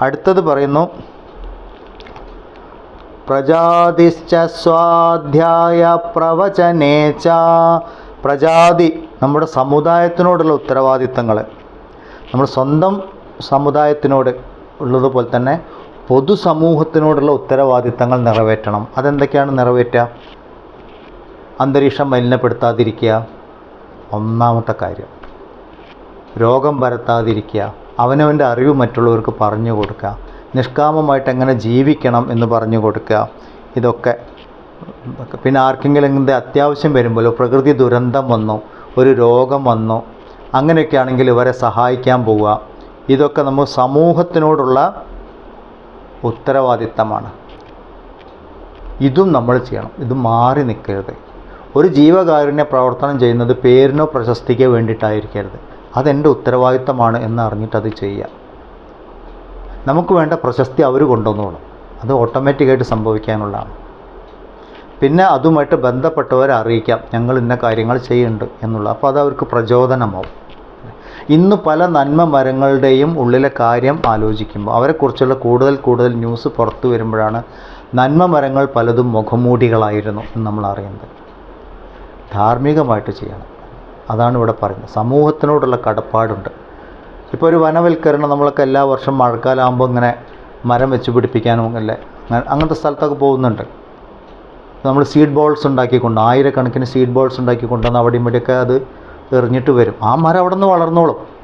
അടുത്തത് പറയുന്നു. പ്രജാതിശ്ച സ്വാധ്യായ പ്രവചനേച്ച പ്രജാതി നമ്മുടെ സമുദായത്തിനോടുള്ള ഉത്തരവാദിത്തങ്ങൾ നമ്മൾ സ്വന്തം സമുദായത്തിനോട് ഉള്ളതുപോലെ തന്നെ പൊതുസമൂഹത്തിനോടുള്ള ഉത്തരവാദിത്തങ്ങൾ നിറവേറ്റണം. അതെന്തൊക്കെയാണ് നിറവേറ്റുക? അന്തരീക്ഷം മലിനപ്പെടുത്താതിരിക്കുക. ഒന്നാമത്തെ കാര്യം രോഗം പരത്താതിരിക്കുക. അവനവന്റെ അറിവ് മറ്റുള്ളവർക്ക് പറഞ്ഞു കൊടുക്കുക. നിഷ്കാമമായിട്ട് എങ്ങനെ ജീവിക്കണം എന്ന് പറഞ്ഞു കൊടുക്കുക. ഇതൊക്കെ പിന്നെ ആർക്കെങ്കിലും അത്യാവശ്യം വരുമ്പോഴോ പ്രകൃതി ദുരന്തം വന്നോ ഒരു രോഗം വന്നോ അങ്ങനെയൊക്കെ ആണെങ്കിൽ ഇവരെ സഹായിക്കാൻ പോവുക. ഇതൊക്കെ നമ്മൾ സമൂഹത്തിനോടുള്ള ഉത്തരവാദിത്തമാണ്. ഇതും നമ്മൾ ചെയ്യണം. ഇത് മാറി നിൽക്കരുത്. ഒരു ജീവകാരുണ്യ പ്രവർത്തനം ചെയ്യുന്നത് പേരിനോ പ്രശസ്തിക്കോ വേണ്ടിയിട്ടായിരിക്കരുത്. അതെന്റെ ഉത്തരവാദിത്തമാണ് എന്ന് അറിഞ്ഞിട്ട് അത് ചെയ്യുക. നമുക്ക് വേണ്ട പ്രശസ്തി അവർ കൊണ്ടുവന്നോളും. അത് ഓട്ടോമാറ്റിക്കായിട്ട് സംഭവിക്കാനുള്ളതാണ്. പിന്നെ അതുമായിട്ട് ബന്ധപ്പെട്ടവരെ അറിയിക്കാം. ഞങ്ങൾ ഇന്ന കാര്യങ്ങൾ ചെയ്യുന്നുണ്ട് എന്നുള്ള. അപ്പോൾ അത് അവർക്ക് പ്രചോദനമാവും. ഇന്ന് പല നന്മ മരങ്ങളുടെയും ഉള്ളിലെ കാര്യം ആലോചിക്കുമ്പോൾ അവരെക്കുറിച്ചുള്ള കൂടുതൽ കൂടുതൽ ന്യൂസ് പുറത്തു വരുമ്പോഴാണ് നന്മ മരങ്ങൾ പലതും മുഖമൂടികളായിരുന്നു എന്ന് നമ്മൾ അറിയുന്നത്. ധാർമ്മികമായിട്ട് ചെയ്യണം. അതാണ് ഇവിടെ പറയുന്നത്. സമൂഹത്തിനോടുള്ള കടപ്പാടുണ്ട്. ഇപ്പോൾ ഒരു വനവൽക്കരണം നമ്മളൊക്കെ എല്ലാ വർഷം മഴക്കാലമാകുമ്പോൾ ഇങ്ങനെ മരം വെച്ച് പിടിപ്പിക്കാനും അല്ലേ? അങ്ങനത്തെ സ്ഥലത്തൊക്കെ പോകുന്നുണ്ട്. നമ്മൾ സീഡ് ബോൾസ് ഉണ്ടാക്കിക്കൊണ്ട് ആയിരക്കണക്കിന് സീഡ് ബോൾസ് ഉണ്ടാക്കിക്കൊണ്ടുവന്ന് അവിടെ ഇവിടെയൊക്കെ അത് എറിഞ്ഞിട്ട് വരും. ആ മരം അവിടെ നിന്ന് വളർന്നോളും.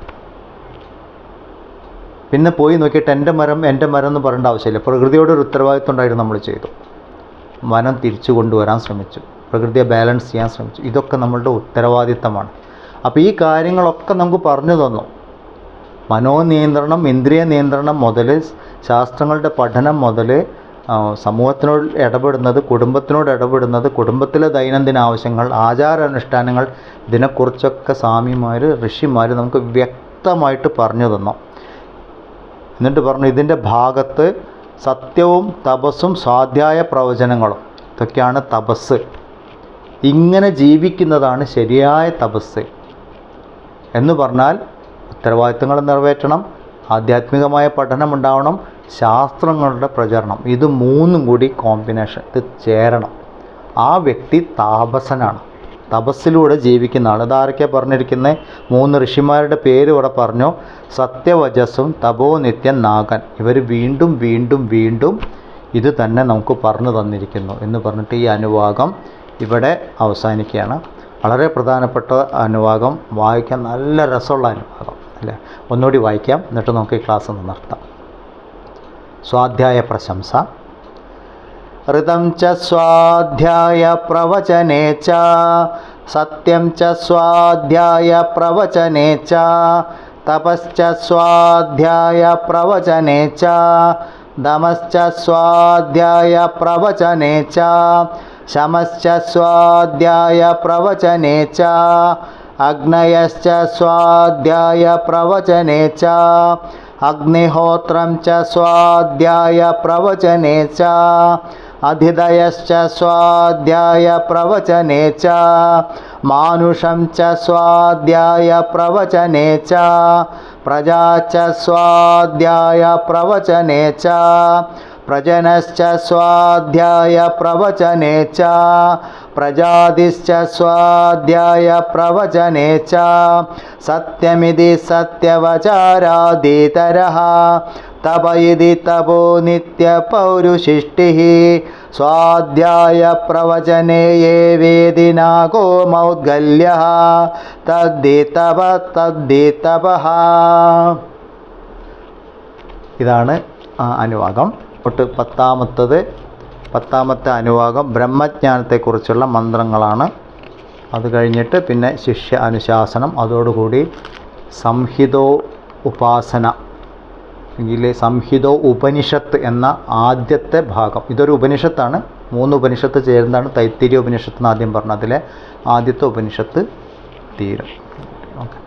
പിന്നെ പോയി നോക്കിയിട്ട് എന്റെ മരം എന്റെ മരം എന്ന് പറയേണ്ട ആവശ്യമില്ല. പ്രകൃതിയോട് ഒരു ഉത്തരവാദിത്വം ഉണ്ടായിട്ട് നമ്മൾ ചെയ്തു. വനം തിരിച്ചു കൊണ്ടുവരാൻ ശ്രമിച്ചു. പ്രകൃതിയെ ബാലൻസ് ചെയ്യാൻ ശ്രമിച്ചു. ഇതൊക്കെ നമ്മളുടെ ഉത്തരവാദിത്തമാണ്. അപ്പോൾ ഈ കാര്യങ്ങളൊക്കെ നമുക്ക് പറഞ്ഞു തന്നു. മനോനിയന്ത്രണം ഇന്ദ്രിയ നിയന്ത്രണം മുതൽ ശാസ്ത്രങ്ങളുടെ പഠനം മുതൽ സമൂഹത്തിനോട് ഇടപെടുന്നത് കുടുംബത്തിനോട് ഇടപെടുന്നത് കുടുംബത്തിലെ ദൈനംദിന ആവശ്യങ്ങൾ ആചാരാനുഷ്ഠാനങ്ങൾ ഇതിനെക്കുറിച്ചൊക്കെ സ്വാമിമാർ ഋഷിമാർ നമുക്ക് വ്യക്തമായിട്ട് പറഞ്ഞു തന്നു. എന്നിട്ട് പറഞ്ഞു ഇതിന്റെ ഭാഗത്ത് സത്യവും തപസ്സും സ്വാധ്യായ പ്രവചനങ്ങളും. ഇതൊക്കെയാണ് തപസ് ഇങ്ങനെ ജീവിക്കുന്നതാണ് ശരിയായ തപസ് എന്ന് പറഞ്ഞാൽ ഉത്തരവാദിത്തങ്ങൾ നിറവേറ്റണം ആധ്യാത്മികമായ പഠനം ഉണ്ടാവണം ശാസ്ത്രങ്ങളുടെ പ്രചരണം. ഇത് മൂന്നും കൂടി കോമ്പിനേഷൻ ഇത് ചേരണം. ആ വ്യക്തി താപസനാണ്. തപസ്സിലൂടെ ജീവിക്കുന്ന ആൾ ഇതാരൊക്കെ പറഞ്ഞിരിക്കുന്നത് മൂന്ന് ഋഷിമാരുടെ പേര് ഇവിടെ പറഞ്ഞു. സത്യവജസ്സും തപോ നിത്യൻ നാഗൻ. ഇവർ വീണ്ടും വീണ്ടും വീണ്ടും ഇത് തന്നെ നമുക്ക് പറഞ്ഞു തന്നിരിക്കുന്നു എന്ന് പറഞ്ഞിട്ട് ഈ അനുവാഗം ഇവിടെ അവസാനിക്കുകയാണ്. വളരെ പ്രധാനപ്പെട്ട അനുവാഗം വായിക്കാൻ നല്ല രസമുള്ള അനുവാഗം അല്ലേ? ഒന്നുകൂടി വായിക്കാം. എന്നിട്ട് നമുക്ക് ഈ ക്ലാസ് നിർത്താം. സ്വാധ്യായ പ്രശംസ ഋതം ച സ്വാധ്യായ പ്രവചനേ ച സത്യം ച സ്വാധ്യായ പ്രവചനേ ച തപശ്ച സ്വാധ്യായ പ്രവചനേ ച ദമശ്ച സ്വാധ്യായ പ്രവചനേ ച ശമശ്ച സ്വാധ്യായ പ്രവചനേ ച അഗ്നയശ്ച സ്വാധ്യായ പ്രവചനേ ച अग्निहोत्रं च स्वाध्यायप्रवचने च अधिदयश्च स्वाध्यायप्रवचने च मानुषं च स्वाध्यायप्रवचने च प्रजा च स्वाध्यायप्रवचने च പ്രജനശ്ച സ്വാധ്യായ പ്രവചനേ ച. പ്രജാതിശ്ച സ്വാധ്യായ പ്രവചനേ ച. സത്യമിതി സത്യവചാരാദിതരः തപ ഇതി തപോ നിത്യപൗരുഷിഷ്ടിः സ്വാധ്യായ പ്രവചനേ യേ വേദിനാഗോ മൗദ്ഗല്യ. തദ്ധി തപ തദ്ധി തപ. ഇതാണ് ആ തൊട്ട് പത്താമത്തത് പത്താമത്തെ അനുവാകം ബ്രഹ്മജ്ഞാനത്തെക്കുറിച്ചുള്ള മന്ത്രങ്ങളാണ്. അത് കഴിഞ്ഞിട്ട് പിന്നെ ശിഷ്യ അനുശാസനം അതോടുകൂടി സംഹിതോ ഉപാസന അല്ലെങ്കിൽ സംഹിതോ ഉപനിഷത്ത് എന്ന ആദ്യത്തെ ഭാഗം. ഇതൊരു ഉപനിഷത്താണ്. മൂന്ന് ഉപനിഷത്ത് ചേരുന്നതാണ്. തൈത്തിരി ഉപനിഷത്ത് എന്ന് ആദ്യം പറഞ്ഞതിലെ ആദ്യത്തെ ഉപനിഷത്ത് തീരും. ഓക്കെ.